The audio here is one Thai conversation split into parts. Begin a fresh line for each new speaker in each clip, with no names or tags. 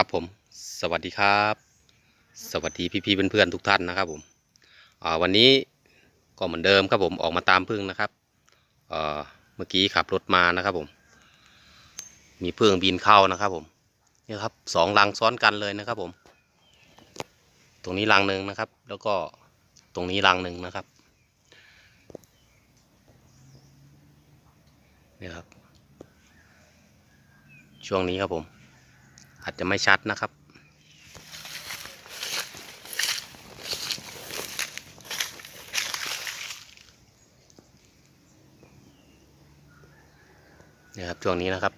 ครับผม สวัสดีครับ สวัสดีพี่ๆเพื่อนๆทุกท่านนะครับผมวันนี้ก็เหมือนเดิมครับผมออกมาตามพึ่งนะครับเอ่อเมื่อกี้ขับรถมานะครับผม มีพึ่งบินเข้านะครับผมนี่ครับสองรังซ้อนกันเลยนะครับผม ตรงนี้รังหนึ่งนะครับ แล้วก็ตรงนี้รังหนึ่งนะครับนี่ครับ ช่วงนี้ครับผม อาจจะไม่ชัดนะครับ เนี่ยครับช่วงนี้นะครับ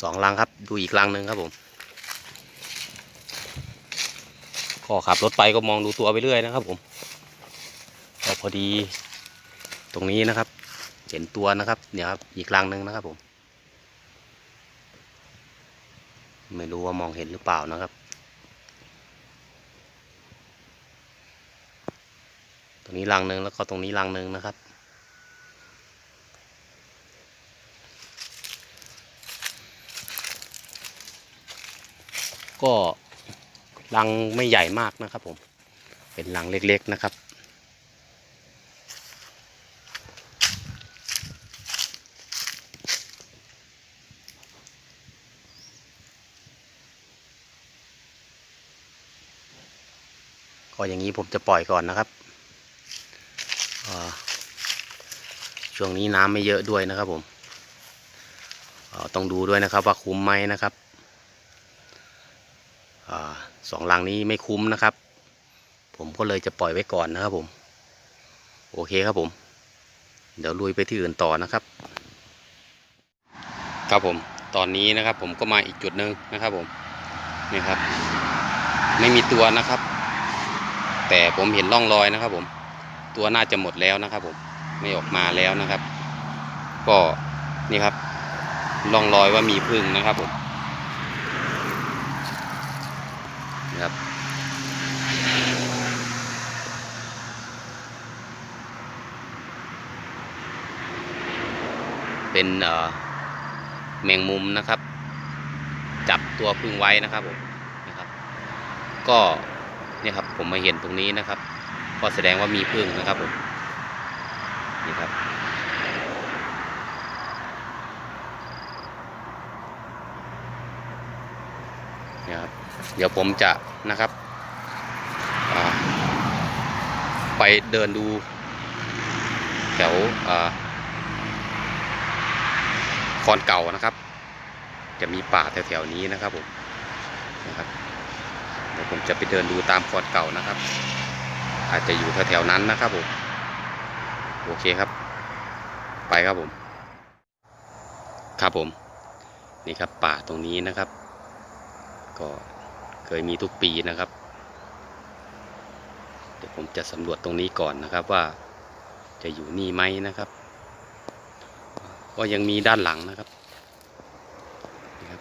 สองลังครับ ดูอีกลังหนึ่งครับผมก็ขับรถไปก็มองดูตัวไปเรื่อยนะครับผมพอดีตรงนี้นะครับ เห็นตัวนะครับ เนี่ยครับ อีกลังหนึ่งนะครับผม ไม่รู้ว่ามองเห็นหรือเปล่านะครับ ตรงนี้รังหนึ่งแล้วก็ตรงนี้รังหนึ่งนะครับ ก็รังไม่ใหญ่มากนะครับผม เป็นรังเล็กๆนะครับ ก็อย่างนี้ผมจะปล่อยก่อนนะครับช่วงนี้น้ำไม่เยอะด้วยนะครับผมต้องดูด้วยนะครับว่าคุ้มไหมนะครับอสองลังนี้ไม่คุ้มนะครับ ผมก็เลยจะปล่อยไว้ก่อนนะครับผม โอเคครับผม เดี๋ยวลุยไปที่อื่นต่อนะครับ ครับผมตอนนี้นะครับผมก็มาอีกจุดหนึ่งนะครับผมนี่ครับ ไม่มีตัวนะครับ แต่ผมเห็นร่องรอยนะครับ ผม ตัวน่าจะหมดแล้วนะครับ ผมไม่ออกมาแล้วนะครับ ก็นี่ครับร่องรอยว่ามีพึ่งนะครับผมนี่ครับเป็นแมงมุมนะครับ จับตัวพึ่งไว้นะครับผมนะครับ ก็ เนี่ยครับผมมาเห็นตรงนี้นะครับ ก็แสดงว่ามีพึ่งนะครับผมนี่ครับ เนี่ยครับ เดี๋ยวผมจะนะครับไปเดินดูแถวคอนเก่านะครับ จะมีป่าแถวๆนี้นะครับผมนะครับ เดี๋ยวผมจะไปเดินดูตามคอนเก่านะครับ อาจจะอยู่แถวๆนั้นนะครับผมโอเคครับ ไปครับผม ครับผม นี่ครับป่าตรงนี้นะครับ ก็เคยมีทุกปีนะครับ เดี๋ยวผมจะสำรวจตรงนี้ก่อนนะครับว่าจะอยู่นี่ไหมนะครับ ก็ยังมีด้านหลังนะครับนี่ครับ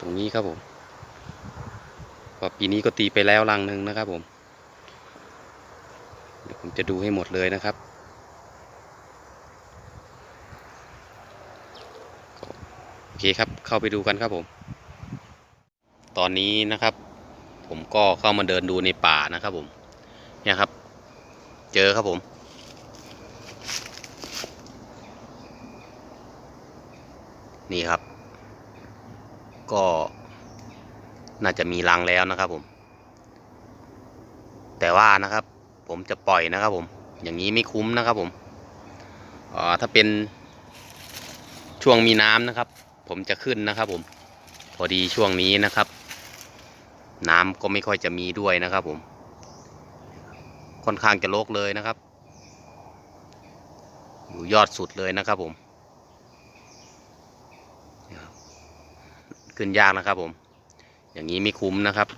ตรงนี้ครับผม ก็ปีนี้ก็ตีไปแล้วรังหนึ่งนะครับผม เดี๋ยวผมจะดูให้หมดเลยนะครับโอเคครับเข้าไปดูกันครับผม ตอนนี้นะครับ ผมก็เข้ามาเดินดูในป่านะครับผมเนี่ยครับ เจอครับผมนี่ครับ ก็ น่าจะมีรังแล้วนะครับผม แต่ว่านะครับ ผมจะปล่อยนะครับผม อย่างนี้ไม่คุ้มนะครับผมอ่าถ้าเป็นช่วงมีน้ำนะครับ ผมจะขึ้นนะครับผม พอดีช่วงนี้นะครับ น้ำก็ไม่ค่อยจะมีด้วยนะครับผม ค่อนข้างจะโลกเลยนะครับ อยู่ยอดสุดเลยนะครับผม ขึ้นยากนะครับผม อย่างนี้ไม่คุ้มนะครับ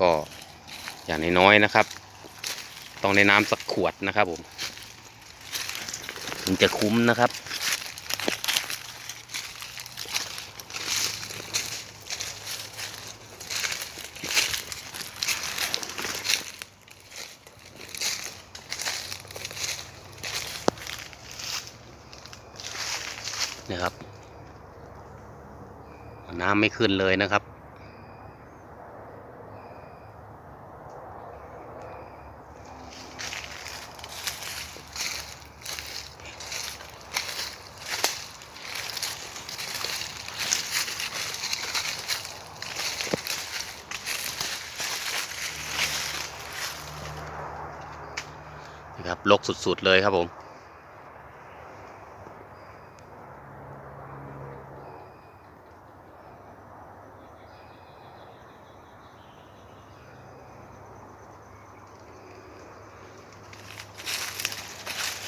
ก็อย่างน้อยๆนะครับ ต้องในน้ำสักขวดนะครับผมถึงจะคุ้มนะครับ นะครับ น้ำไม่ขึ้นเลยนะครับ นะครับลกสุดๆเลยครับผม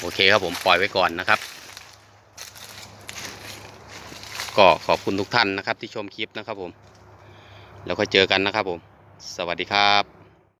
โอเคครับผมปล่อยไว้ก่อนนะครับ ก็ขอบคุณทุกท่านนะครับที่ชมคลิปนะครับผม แล้วค่อยเจอกันนะครับผม สวัสดีครับ